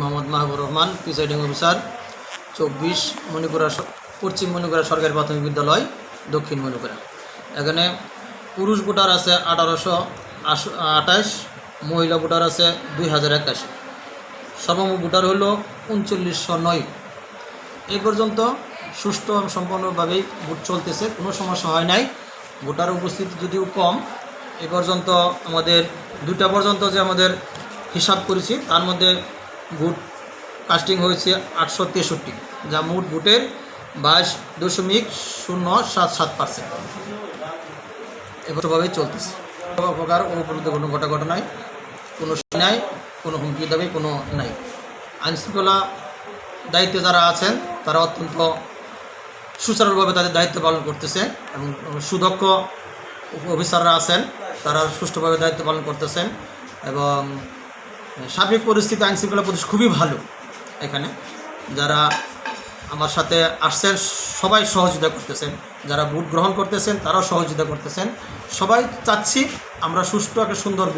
Mohammad Mahbub Rahman, presiding officer, চব্বিশ মণিপুরা পশ্চিম মণিপুরা সরকারি প্রাথমিক বিদ্যালয়, দক্ষিণ মণিপুরা। এখানে পুরুষ ভোটার আছে আঠারোশো আঠাশ, মহিলা ভোটার আছে দুই হাজার একাশি। সর্বমোট ভোটার হলো উনচল্লিশশো নয়। এই পর্যন্ত সুষ্ঠু এবং সম্পূর্ণভাবেই ভোট চলতেছে, কোনো সমস্যা হয় নাই। ভোটার উপস্থিতি যদিও কম, এ পর্যন্ত আমাদের দুটা পর্যন্ত যে আমাদের হিসাব করেছি, তার মধ্যে ভোট কাস্টিং হয়েছে আটশো তেষট্টি, যা মোট ভোটের বাইশ দশমিক শূন্য সাত সাত পার্সেন্ট। এভাবেই চলতেছে। কোনো প্রকার অনুপ্রণিত কোনো ঘটা ঘটনায় কোনো নাই, কোনো হুমকি দাবি কোনো নাই। আইনশৃঙ্খলা দায়িত্বে যারা আছেন, তারা অত্যন্ত সুচারুভাবে তাদের দায়িত্ব পালন করতেছে এবং সুদক্ষ অফিসাররা আছেন, তারা সুষ্ঠুভাবে দায়িত্ব পালন করতেছেন এবং সার্বিক পরিস্থিতি আইনশৃঙ্খলা পরিস্থিতি খুবই ভালো এখানে। যারা আমার সাথে আসছেন সবাই সহযোগিতা করতেছেন। যারা ভোট গ্রহণ করতেছেন তারাও সহযোগিতা করতেছেন। সবাই চাচ্ছি আমরা সুষ্ঠু একটা সুন্দর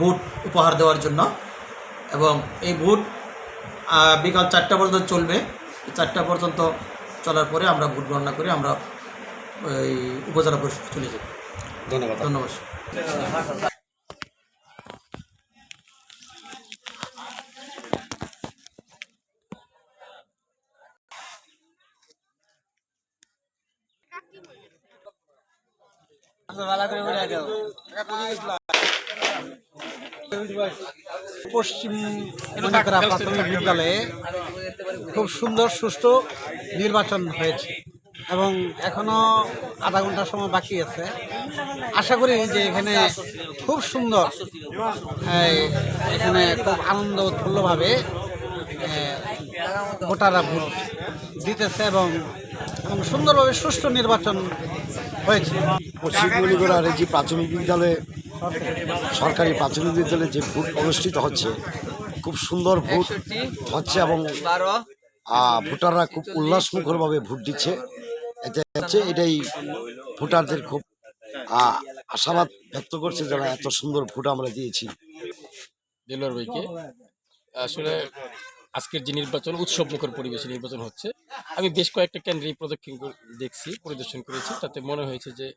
ভোট উপহার দেওয়ার জন্য। এবং এই ভোট বিকাল চারটা পর্যন্ত চলবে। চারটা পর্যন্ত চলার পরে আমরা ভোট গণনা করে আমরা ওই উপজেলা পরিষদ চলে যাব। ধন্যবাদ। ধন্যবাদ। পশ্চিম প্রাথমিক বিদ্যালয়ে খুব সুন্দর, সুষ্ঠু নির্বাচন হয়েছে এবং এখনও আধা ঘণ্টা সময় বাকি আছে। আশা করি যে এখানে খুব সুন্দর এখানে খুব আনন্দ উৎফুল্লভাবে ভোটাররা ভোট দিতেছে এবং এবং সুন্দরভাবে সুষ্ঠু নির্বাচন হয়েছে। পশ্চিম যে প্রাথমিক বিদ্যালয়ে সরকারি প্রাথমিক বিদ্যালয়ে যে ভোট অনুষ্ঠিত হচ্ছে খুব সুন্দর ভোট হচ্ছে এবং ভোটাররা খুব উল্লাসমুখরভাবে ভোট দিচ্ছে। এতে হচ্ছে এটাই ভোটারদের খুব আশাবাদ ব্যক্ত করছে যারা এত সুন্দর ভোট আমরা দিয়েছি। দেলোয়ার ভাইকে। আসলে আজকের যে নির্বাচন উৎসব মুখর পরিবেশে নির্বাচন হচ্ছে আমি বেশ কয়েকটা কেন্দ্রে প্রদক্ষিণ করে- দেখছি পরিদর্শন করেছি। তাতে মনে হয়েছে যে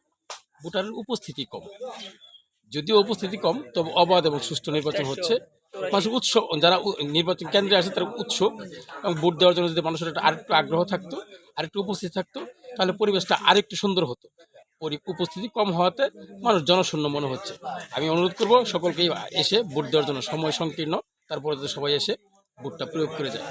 ভোটারের উপস্থিতি কম। যদিও উপস্থিতি কম তবে অবাধ এবং সুষ্ঠু নির্বাচন হচ্ছে। মানুষ উৎসব যারা নির্বাচন কেন্দ্রে আসে তারা উৎসুক এবং ভোট দেওয়ার জন্য যদি মানুষের একটা আরেকটু আগ্রহ থাকতো আরেকটু উপস্থিত থাকতো তাহলে পরিবেশটা আরেকটু সুন্দর হতো। পরি- উপস্থিতি কম হওয়াতে মানুষ জনশূন্য মনে হচ্ছে। আমি অনুরোধ করব সকলকেই এসে ভোট দেওয়ার জন্য সময় সংকীর্ণ তারপরে সবাই এসে ভোটটা প্রয়োগ করে যায়।